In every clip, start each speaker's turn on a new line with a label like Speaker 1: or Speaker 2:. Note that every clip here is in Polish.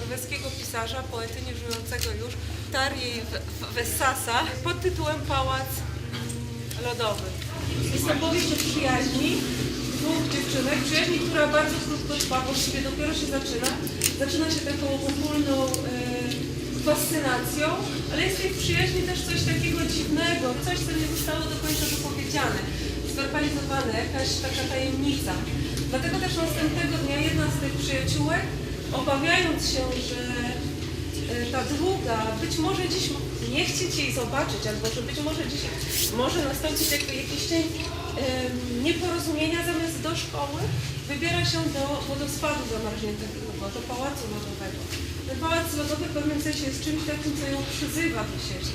Speaker 1: norweskiego pisarza, poety nieżyjącego już, Tarjei Vessasa pod tytułem Pałac mm, Lodowy. Jest to powieść o przyjaźni dwóch dziewczynek, przyjaźni, która bardzo krótko trwa, właściwie dopiero się zaczyna. Zaczyna się taką ogólną e, fascynacją, ale jest w tej przyjaźni też coś takiego dziwnego, coś, co nie zostało do końca wypowiedziane, zwerbalizowane, jakaś taka tajemnica. Dlatego też następnego dnia jedna z tych przyjaciółek obawiając się, że e, ta druga być może dziś nie chcieć jej zobaczyć, albo że być może dziś może nastąpić jak- jakiś cień nieporozumienia, zamiast do szkoły wybiera się do wodospadu zamarzniętego, do pałacu lodowego. Ten pałac lodowy w pewnym sensie jest czymś takim, co ją przyzywa do siebie.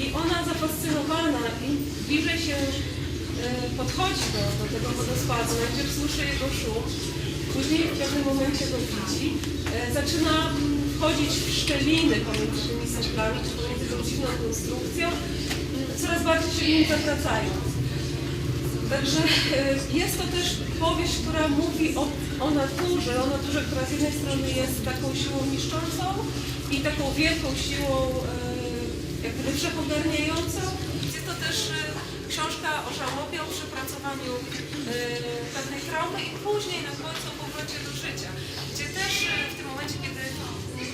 Speaker 1: I ona zafascynowana i bliżej się e, podchodzi do, do tego wodospadu, najpierw słyszy jego szum, później w pewnym momencie go widzi, e, zaczyna mm, wchodzić w szczeliny pomiędzy tymi sęplami, czy pomiędzy tą dziwną konstrukcją, mm, coraz bardziej się nim zatracając. Także e, jest to też powieść, która mówi o, o naturze, o naturze, która z jednej strony jest taką siłą niszczącą i taką wielką siłą e, jak gdyby wszechogarniającą. Jest to też książka o żałobie, o przepracowaniu traumy i później na końcu powrocie do życia, gdzie też e, w tym momencie, kiedy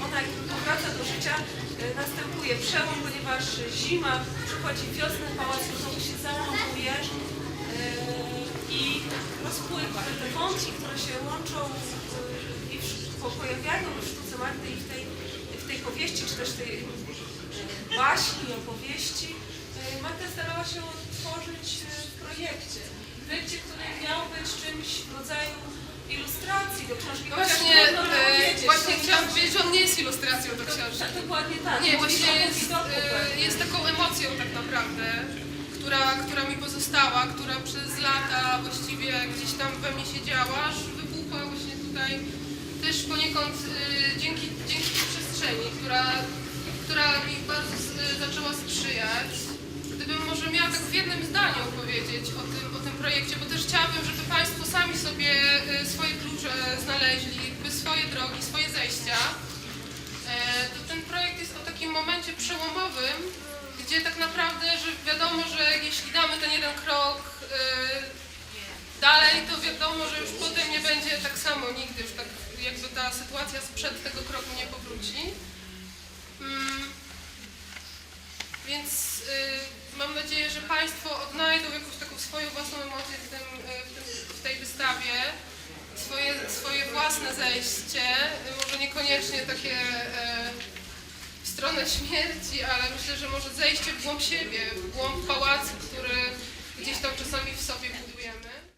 Speaker 1: ona jakby powraca do życia, e, następuje przełom, ponieważ zima, przychodzi wiosna, pałac znowu się załamuje, i rozpływa. Te wątki, które się łączą i pojawiają w sztuce Magdy i w tej, w tej powieści, czy też tej baśni, opowieści, Magda starała się odtworzyć w projekcie. W projekcie, który miał być czymś w rodzaju ilustracji do książki.
Speaker 2: No
Speaker 1: chociaż
Speaker 2: Właśnie, e,
Speaker 1: powiedzieć,
Speaker 2: właśnie
Speaker 1: to
Speaker 2: chciałam powiedzieć, że on nie jest ilustracją do książki.
Speaker 1: tak, Dokładnie tak.
Speaker 2: Nie, właśnie jest, e, jest taką emocją tak naprawdę, która, która mi pozostała, która przez lata właściwie gdzieś tam we mnie siedziała, aż wybuchła właśnie tutaj też poniekąd e, dzięki, dzięki tej przestrzeni, która, która mi bardzo s- e, zaczęła sprzyjać. Gdybym może miała w jednym zdaniu powiedzieć o tym, o tym projekcie, bo też chciałabym, żeby Państwo sami sobie e, swoje klucze znaleźli, swoje drogi, swoje zejścia. E, to ten projekt jest o takim momencie przełomowym, gdzie tak naprawdę, że wiadomo, że jeśli damy ten jeden krok e, dalej, to wiadomo, że już potem nie będzie tak samo nigdy, już tak jakby ta sytuacja sprzed tego kroku nie powróci. Więc y, mam nadzieję, że Państwo odnajdą jakąś taką swoją własną emocję w, tym, y, w, tym, w tej wystawie, swoje, swoje własne zejście, może niekoniecznie takie y, w stronę śmierci, ale myślę, że może zejście w głąb siebie, w głąb pałacu, który gdzieś tam czasami w sobie budujemy.